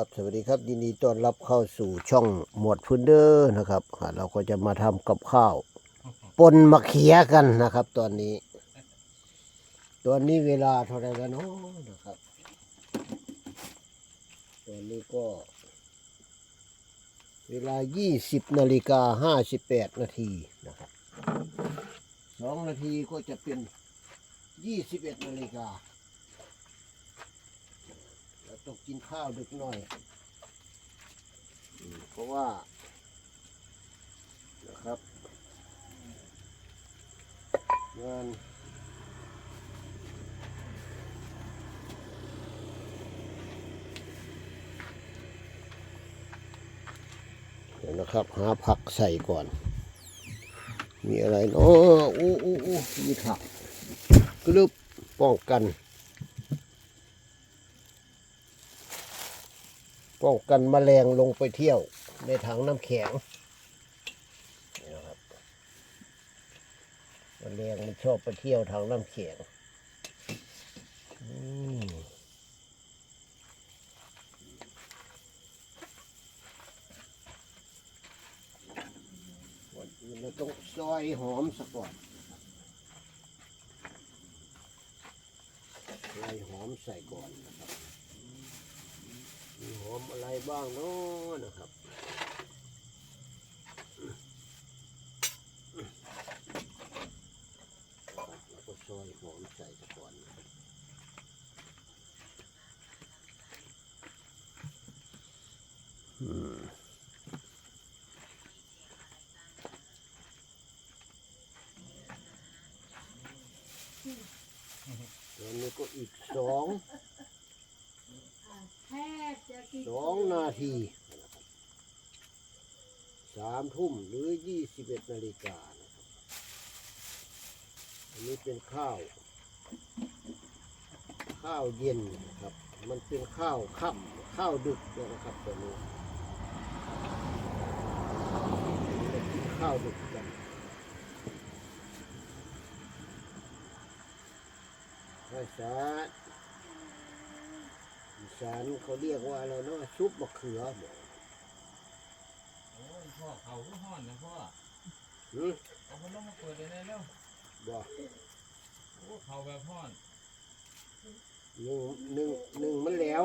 ครับสวัสดีครับยินดีต้อนรับเข้าสู่ช่องหมวดพุนเดอร์นะครับอ่าเราก็จะมาทำกับข้าวปนมะเขียกันนะครับ ตอนนี้ ตอนนี้เวลาเท่าไหรแล้วเนาะนะครับ ตอนนี้ก็ เวลา 20นาฬิกา58นาทีนะครับสองนาทีก็จะเป็น 21นาฬิกาเรา ต้องกินข้าวดึกหน่อยอืมเพราะว่านะครับงานเดี๋ยวนะครับ หาผักใส่ก่อน มีอะไรเนาะอู้อู้อู้มีผักกรึบป้องกัน ป้องกันแมลงลงไปเที่ยวในถังน้ำแข็งนี่นะครับแมลงมันชอบไปเที่ยวถังน้ำแข็งอืมวันอื่นเราต้องซอยหอมสักก่อนซอยหอมใส่ก่อนนะครับ หอมอะไรบ้างเนาะนะครับแล้วก็ซอยหอมใส่ซะก่อนนะครับอืมแล้วนี่ก็อีกสองแทบจะกิน สองนาทีสามทุ่มหรือยี่สิบเอ็ดนาฬิกานะครับอันนี้เป็นข้าว ข้าวเย็นนะครับ มันเป็นข้าวค่ำข้าวดึกนะครับตัวนี้กินข้าวดึกกันภาษา สานเขาเรียกว่าอะไรเนาะซุปมะเขือบอกโอ้ยพ่อเขาก็ห้อนนะพ่อหืมเอาพัดลมมาเปิดเลยนะเร็วบอกโอ้เขาแบบห้อนหนึ่งหนึ่งหนึ่งมันแล้ว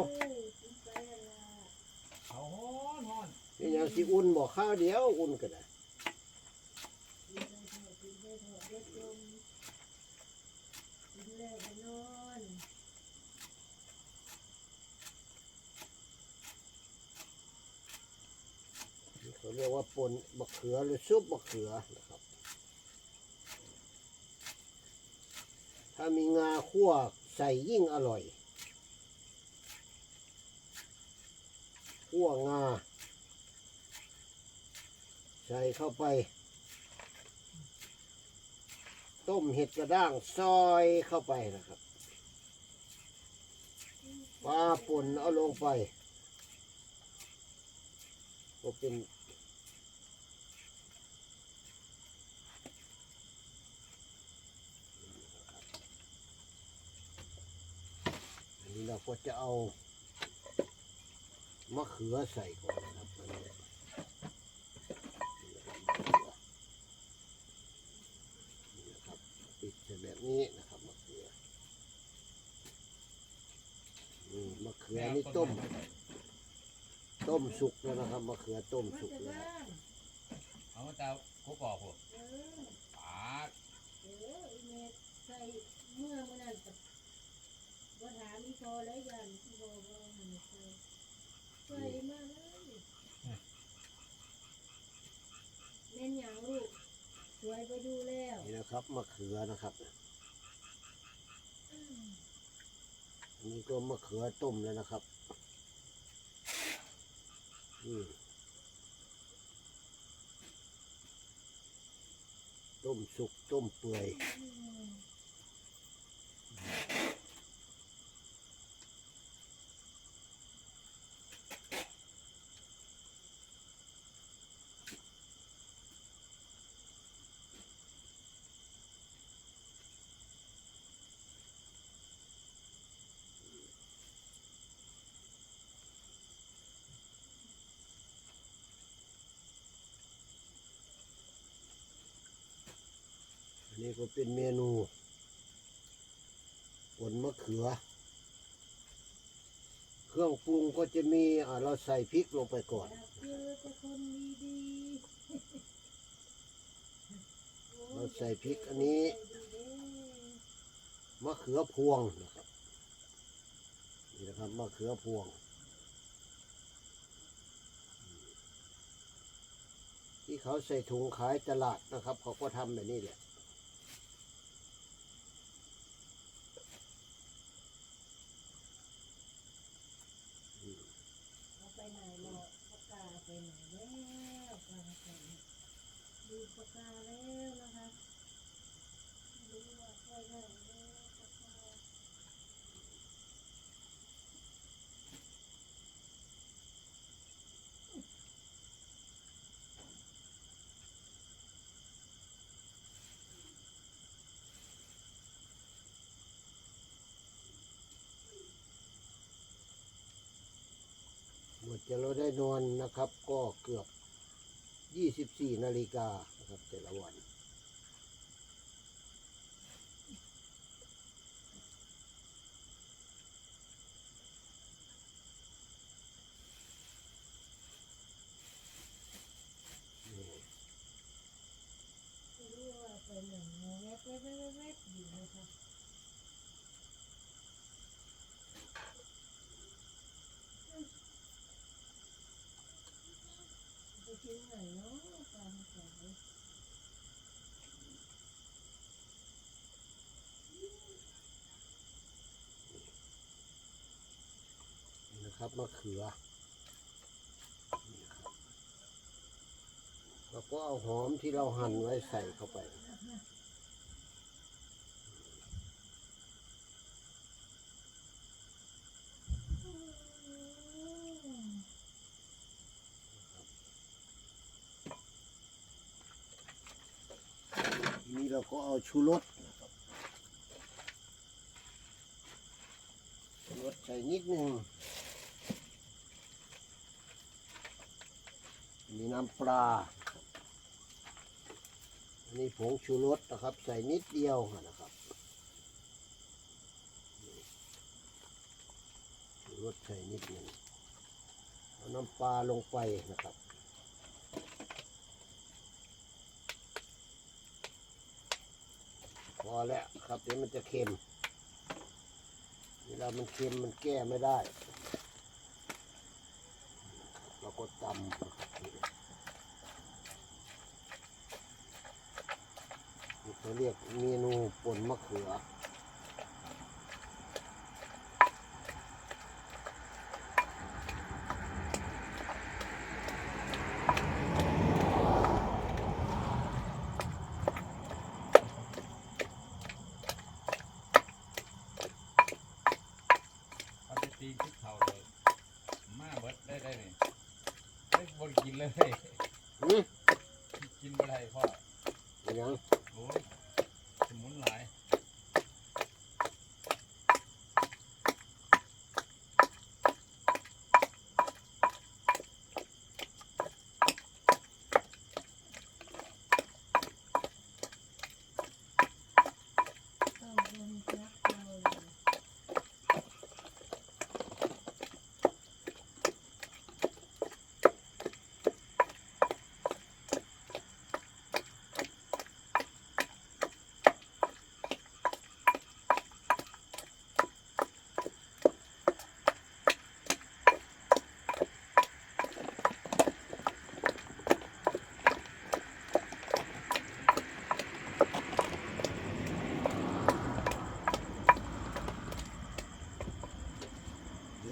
เขาห้อนห้อนนี่ยังสิอุ่นบอกข้าวเดียวอุ่นก็ได้เขาเรียกว่าปนมะเขือหรือซุปมะเขือนะครับ ถ้ามีงาคั่วใส่ยิ่งอร่อยคั่วงา ใส่เข้าไป ต้มเห็ดกระด้างซอยเข้าไปนะครับปลาป่นเอาลงไปก็เป็นอันนี้ เราก็จะเอามะเขือใส่ก่อนนะครับนะครับปิดแบบนี้นะครับมะเขือนี่มะเขือนี่ต้ม ต้มสุกแล้วนะครับมะเขือต้มสุกแล้วเอามาจากกุ๊กอกพวกปาดเอออีเมใส่เมื่อเมื่อนั้น บว่าถามพอแล้วยันอีพอก็หันใส่ใส่มากเลยเล่นอย่างลูกสวยไปดูแล้วนี่นะครับมะเขือนะครับอันนี้ก็มะเขือต้มแล้วนะครับอืมต้มสุกต้มเปื่อย นี่ก็เป็นเมนูป่นมะเขือ เครื่องปรุงก็จะมีอ่าเราใส่พริกลงไปก่อนอยากเจอแต่คนดีๆเราใส่พริกอันนี้มะเขือพวงนะครับนี่นะครับมะเขือพวงที่เขาใส่ถุงขายตลาดนะครับ เขาก็ทำแบบนี้แหละ เอาไปไหนหรอกปากกาไปไหนแล้วปากกาดูปากกาแล้วนะคะดูว่าไปไหนแล้วปากกา หมด จะเราได้นอนนะครับ ก็เกือบ 24 นาฬิกานะครับแต่ละวัน ไม่รู้ว่าไปไหนแว๊บแว๊บแว๊บแว๊บแว๊บอยู่นะคะไปถึงไหนเนาะปางสาย นะครับมะเขือนเรับแล้วก็เอาหอมที่เราหั่นไว้ใส่เข้าไป นี้เราก็เอาชูรสนะครับชูรสใส่นิดหนึ่ง อันนี้น้ำปลา อันนี้ผงชูรสนะครับ ใส่นิดเดียวนะครับชูรสใส่นิดหนึ่งเอาน้ำปลาลงไปนะครับพอแล้วครับเดี๋ยวมันจะเค็ม เวลามันเค็มมันแก้ไม่ได้ เราก็ตำนะครับนี่ เรียกเมนูป่นมะเขือ เขาจะตีชุดเขาเลย มาเบิดได้ได้นี่ได้บนกินเลย หืม กินบ่ได้พ่อ เป็นยัง โอ้ยสมุนหลาย ต้องโดนจับเราเลย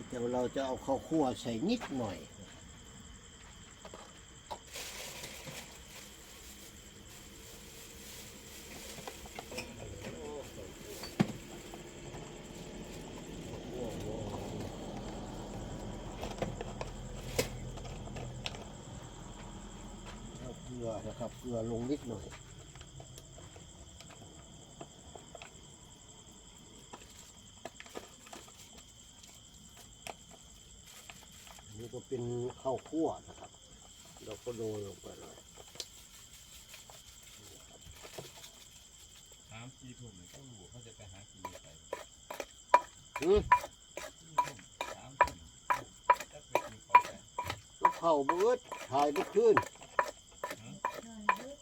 เดี๋ยวเราจะเอาข้าวคั่วใส่นิดหน่อย เอาเกลือนะครับ เกลือลงนิดหน่อย อันนี้ก็เป็น ข้าวคั่วนะครับ เราก็โรยลงไปเลยนี่ครับสี่ทุ่มนี่เขารู้เขาจะไปหากินอะไรหืมสี่ทุ่มสามทุ่มจะไปกินข้าวแกงลูกเข่าเบิดถ่ายเบิดขึ้นใช่เยอะ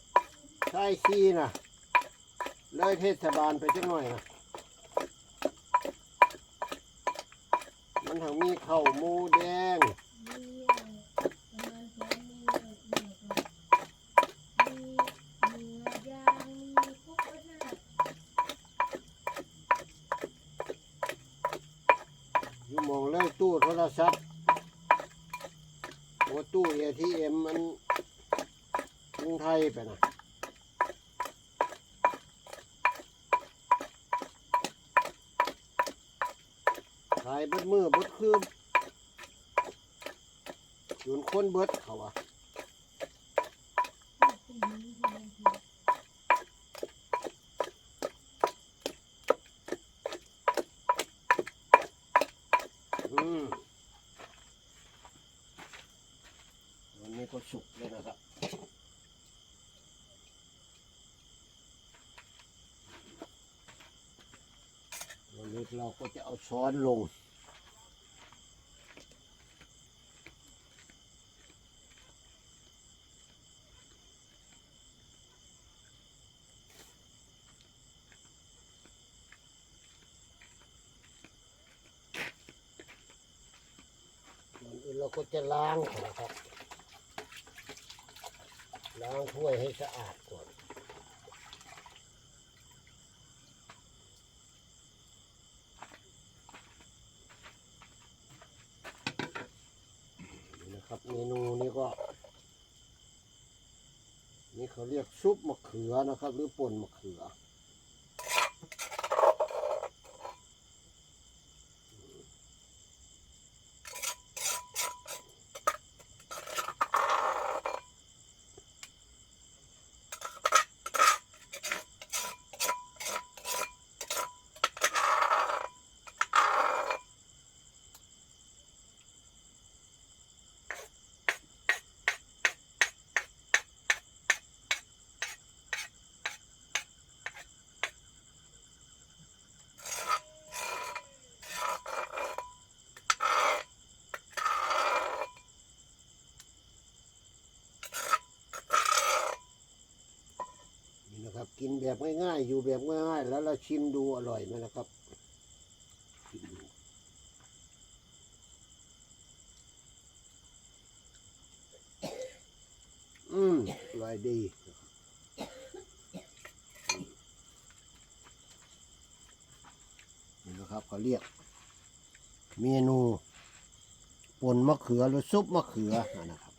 ใช่ซีนะเลยเทศบาลไปจังหน่อยนะมันทางมีเข่าวหมูแดง มีประมาณสองมีเอ่อเนื้อก่อนมีเนื้อย่างมีพวกวัฒนธรรม อยู่หมองเลยตู้โทรศัพท์ว่าตู้เอทีเอ็มมันกรุง ไปนะขายบดมือบดคืมยุนคนเบิดเขาอะ พวกนี้ที่มันคือ อืมวันนี้ก็สุกเลยนะครับ วันนี้เรา ก็จะเอาช้อนลง เราก็จะล้างนะครับ ล้างถ้วยให้สะอาดก่อนนะครับเมนูนี้ก็ นี่ เขาเรียกซุปมะเขือนะครับ หรือป่นมะเขือ กินแบบง่ายๆ อยู่แบบง่ายๆ แล้วเราชิมดูอร่อยไหมนะครับชิมดูอืมอร่อยดีนี่นะครับเขาเรียก เมนูป่นมะเขือหรือซุปมะเขือนะครับ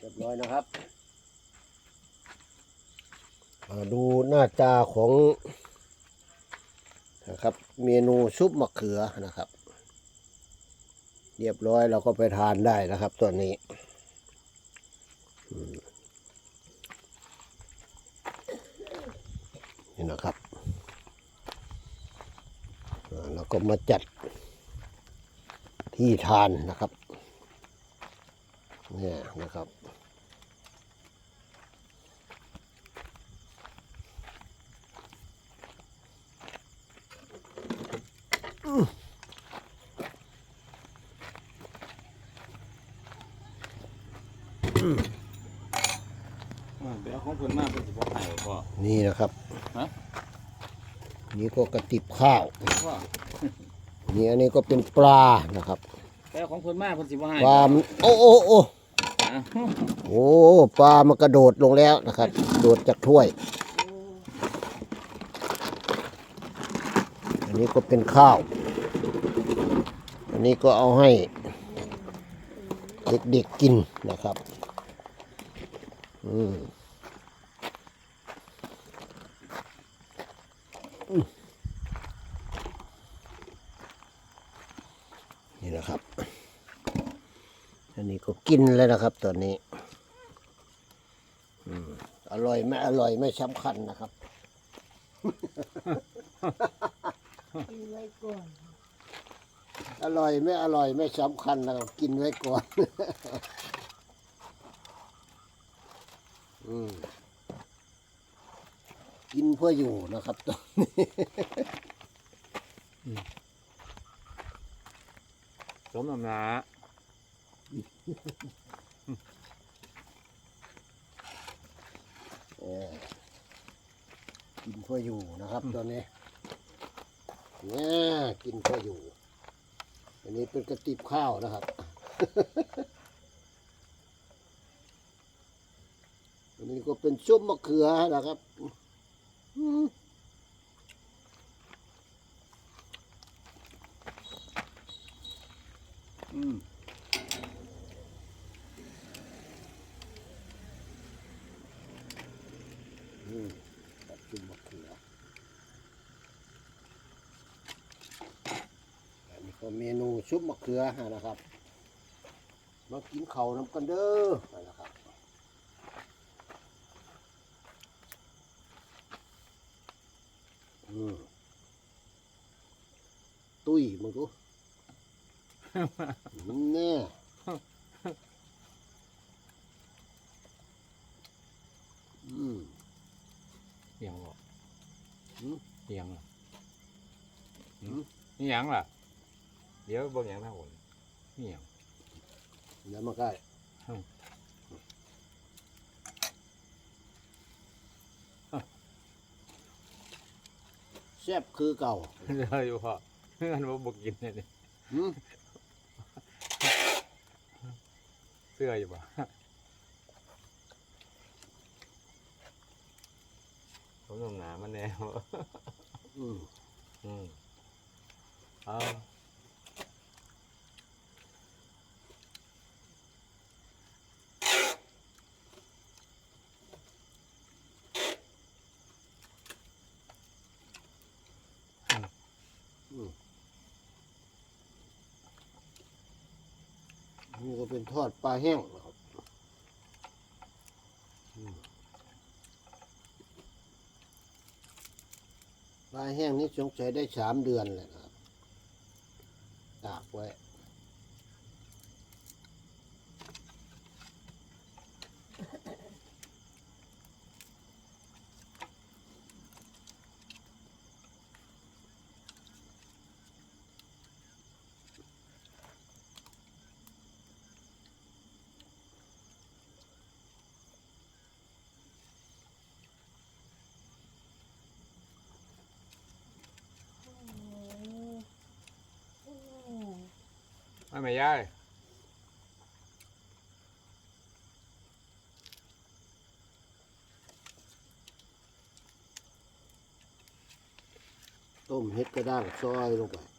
เรียบร้อยนะครับ ดูหน้าตาของนะครับ เมนูซุปมะเขือนะครับ เรียบร้อยเราก็ไปทานได้นะครับตัวนี้นี่นะครับอ่าเราก็มาจัดที่ทานนะครับ เนี่ยนะครับ เดี๋ยวของเพิ่นมาเพิ่นสิบ่ให้พ่อนี่นะครับ ฮะนี่ก็กระติบข้าวพ่อนี่อันนี้ก็เป็นปลานะครับแต่ของเพิ่นมาเพิ่นสิบ่ให้ปลามันโอ้โอ้โอ้อะโอ้ปลามันกระโดดลงแล้วนะครับ โดดจากถ้วย นนี้ก็เป็นข้าว อันนี้ก็เอาให้เด็กๆกินนะครับอืมอืมนี่นะครับ อันนี้ก็กินแล้วนะครับตอนนี้อร่อยไม่อร่อยไม่สำคัญนะครับ กินไว้ก่อน อร่อยไม่อร่อยไม่สำคัญนะครับกินไว้ก่อน อืมกินเพื่ออยู่นะครับตอนนี้สมน้ำหนาเออกินเพื่ออยู่นะครับตอนนี้เนี่ากินก็อยู่ อันนี้เป็นกระติบข้าวนะครับ อันนี้ก็เป็นชุบมะเขือนะครับอืม อืม อืมแบบซุปมะเขืออันนี้ก็ เมนูซุปมะเขือนะครับ มากินข้าวน้ำกันเด้อนะครับอืมตุ้ยมึงดูแน่อืมเอียงบ่หืมเอียงล่ะหืมนี่หยังล่ะ เดี๋ยวเบิ่งหยังนะผมนี่หยังเดี๋ยวมาใกล้อืมแซ่บคือเก่าเดี๋ยวอยู่พ่ออันบ่บ่กินเนี่ยหืมเสื้ออยู่บ่สมน้ำหนามันแน่บ่อืมอืมเอา อืมนี่ก็เป็น ทอดปลาแห้งนะครับปลาแห้งนี่สงสัยได้สามเดือนเลยครับ ตากไว้ ไม่ไม่ยายต้มเห็ดกระด้างซอยลงไป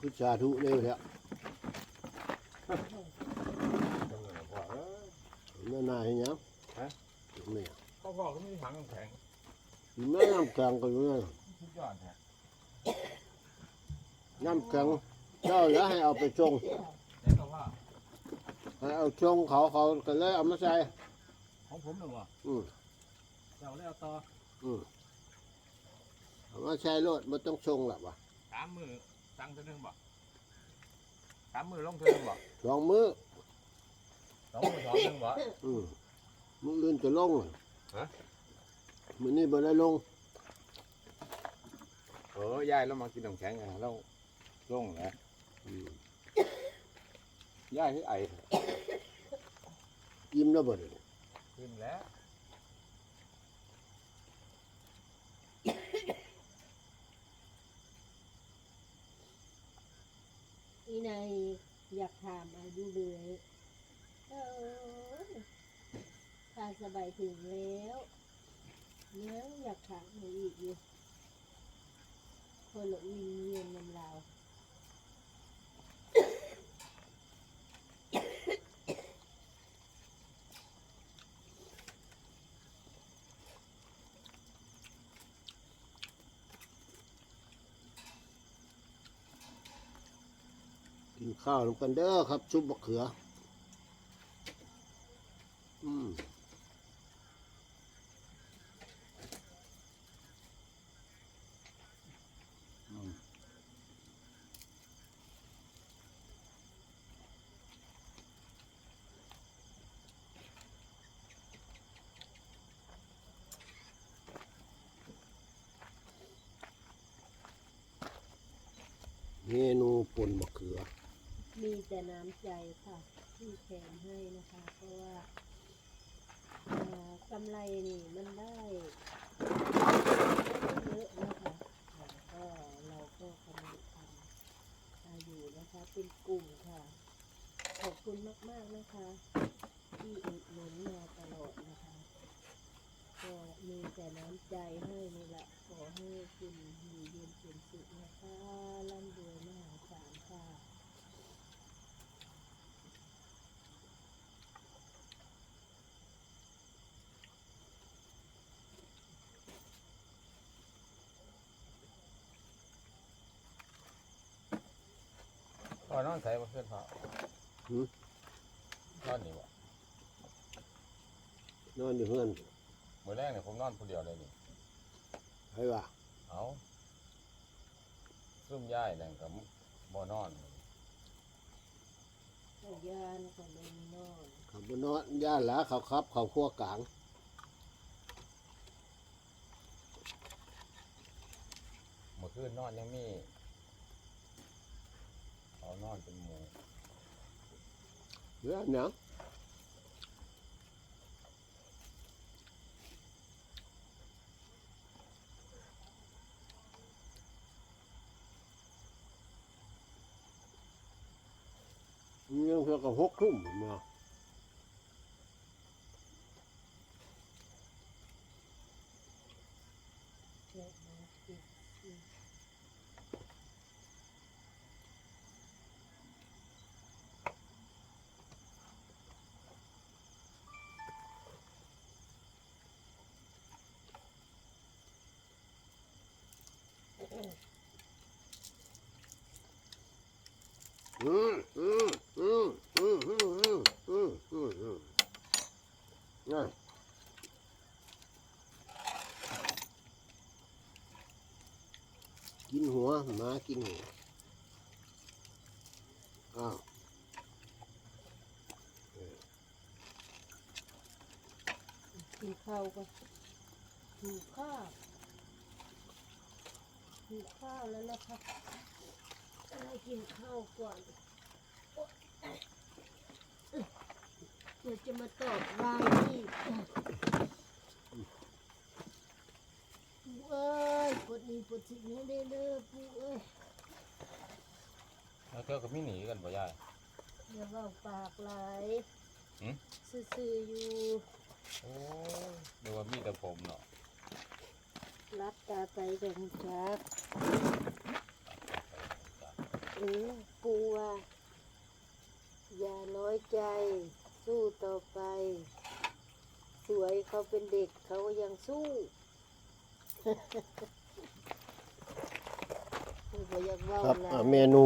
คือสาธุเร็วแล้วเลยพ่อเอ้ยแม่นายเห็นยังฮะแม่ก็พ่อก็มีถังน้ำแข็งแม่น้ำแข็งก็อยู่นั่นสุดยอดแท้น้ำแข็งเจ้าอย่าให้เอาไปชงเด็กก็ว่าให้เอาชงเขาเขาก็เลยเอามาใส่ของผมหนึ่งวะอืมเจ้าแล้วต่ออืมเอามาใช้รถมันต้องชงหรอวะสามมือ สั่งเท่านึงบ่สามมือลงเท่านึงบ่สองมือสองมือสองนึงบ่ อืมมืออื่นจะลงเหรอฮะ มือนี้บ่ได้ลงเออยายเรามากินน้ำแข็งไงเราลงแล้วอืมยายที่ไอยิ้มแล้วบ่ได้ขึ้นแล้ว อีนายอยากถามอายุเลยเออถ้าสบายถึงแล้วยังอยากถามอีกอยู่คนละวินเวียนนำเรา ข้าวลงกันเด้อครับซุปมะเขือ อืมเมนูปนมะเขือ มีแต่น้ำใจค่ะ ที่แถมให้นะคะ เพราะว่ากำไรนี่มันได้เยอะนะคะก็เราก็กำลังทำอ่าอยู่นะคะเป็นกลุ่มค่ะ ขอบคุณมากๆนะคะ ที่อุดหนุนมาตลอดนะคะก็มีแต่น้ำใจให้นี่แหละขอให้คุณอยู่เย็นเป็นสุขนะคะร่ำรวยมหาศาลค่ะ ตอนนอนใส่บ่เพื่อนพอหืมนอนนี่บ่นอนอยู่เฮือนมื้อแรกเนี่ยผมนอนผู้เดียวเลยนี่ ใครว่าเอาซุ่มย่ายนั่นก็บ่นอนพยานก็เลยนอนเขาบนอนย่านหละเขาครับเขาขั้วกลางเมื่อคืนนอนยังมี เอานอนเป็นหมู่เรื่องหนังยังเพื่อกับหกทุ่มมาเกินหัวหมากินหัวอ้าวกินข้าวก็หิวข้าวหิวข้าวแล้วนะคะ เรากินข้าวก่อนเดี๋ยวจะมาตอบรายที่ปู่เอ้ยปวดนี้ปวดสิ่งให้ได้เด้อปู่เอ้ยแล้วเธอก็มีหนีกันบ่ยายอย่าเว่าปากไหลายหืมซื่อๆอยู่โอ้ยดูว่ามีแต่ผมเนาะรับตาไปกับคุณจักเออปูว่าอย่าน้อยใจ สู้ต่อไป สวยเขาเป็นเด็กเขาก็ยั งสู้เคยบอกอยากเว่าครับหลาอะยเมนู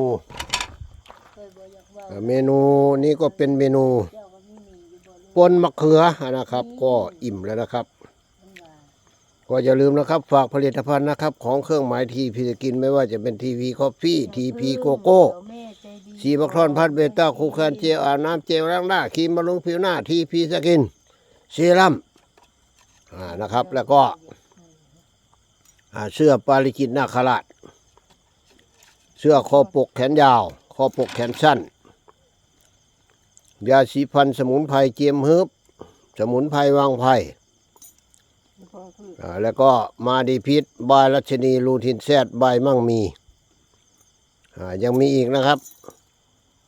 เคยบอกอยากเว่าอะเมนูนี้ก็เป็นเมนูเจ้าก็ไม่มีอยู่บ่ลูกปนมะเขือนะครับ ก็อิ่มแล้วนะครับ มันว่าก็อย่าลืมนะครับ ฝากผลิตภัณฑ์นะครับ ของเครื่องหมายทีพีสกินไม่ว่าจะเป็นทีวีคอฟฟี่ทีพีโกโก้เดี๋ยวแม่ใจดีชีบักทอนพัดเบต้าคูคานเจลอาบน้ำเจลล้างหน้าครีมบำรุงผิวหน้าทีพีสกินเซรั่ม อ่านะครับ แล้วก็เสื้อปาลิจิตนาคราช เสื้อคอปกแขนยาว คอปกแขนสั้น ยาสีฟันสมุนไพรเจียมฮึบ สมุนไพรวางไพรแล้วก็มาดีพิษบายรัชนีลูทินแซดบายมั่งมี ยังมีอีกนะครับ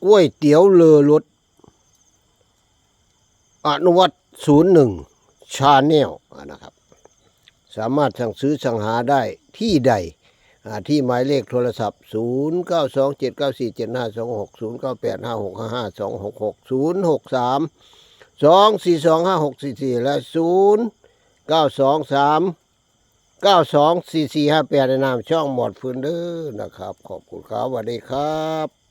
ก๋วยเตี๋ยวเรือรถอนุวัตศูนย์หนึ่ง ชาแนลนะครับ สามารถสั่งซื้อสั่งหาได้ที่ใดที่หมายเลขโทรศัพท์ 0 9 2 7 9 4 7 5 2 6 0 9 8 5 6 5 5 2 6 6 0 6 3 2 4 2 5 6 4 4 และ 0 9 2 3 9 2 4 4 5 8ในนามช่องหมอดฟืนเด้อนะครับ ขอบคุณครับสวัสดีครับ